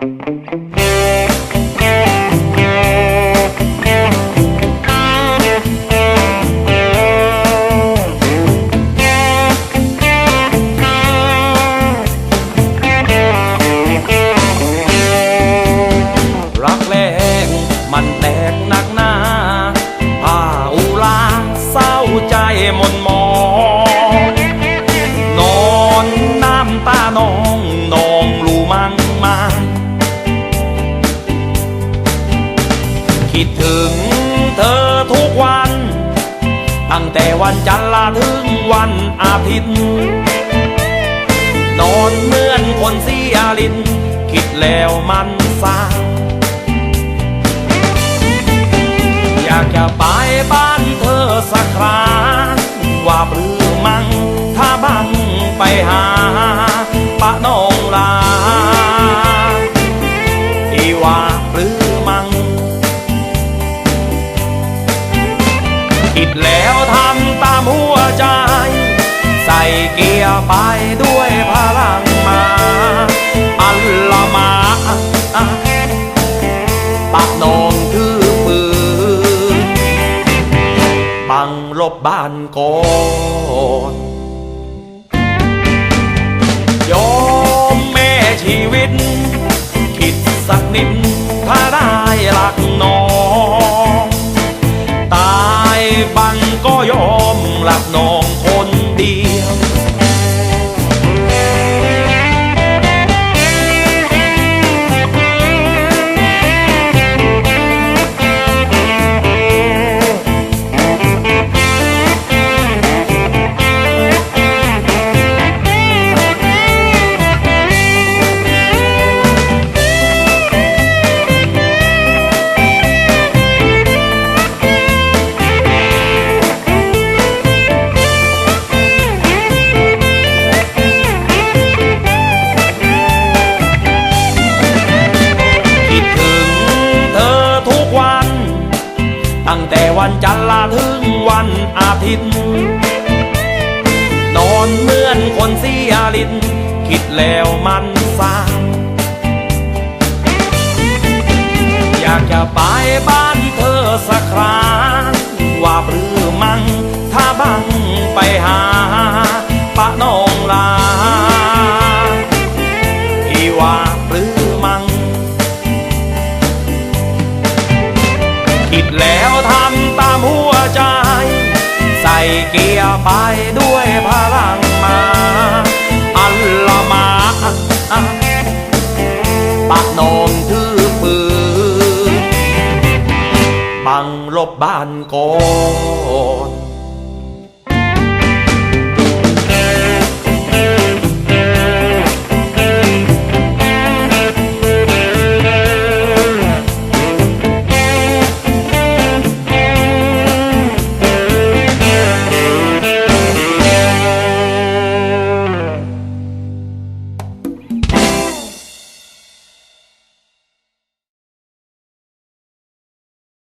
รั คิดถึงเธอทุกวัน ตั้งแต่วันจันทร์ลาถึงวันอาทิตย์ นอนเหมือนคนเสียลิน คิดแล้วมันซาอยากจะไปบ้านเธอสักคราว่าปรือมังถ้าบังไปหาปะน้องลาที่ว่าปรือ คิดแล้วทำตามหัวใจ ใส่เกียร์ไปด้วยพลังมาอัลละมาอะปะนองถือปืนบังลบบ้านก่อน แต่วันจันทร์ลาถึงวันอาทิตย์ นอนเหมือนคนเสียลิ้นคิดแล้วมันซาอยากจะไปบ้านเธอสักครั้งว่าปรือมังถ้าบังไปหาปะน้องลาที่ว่าปรือมังคิดแล้ว เกียร์ไปด้วยพลังมาอัลลมาปะปากนองถือปืนบังลบบ้านก่อน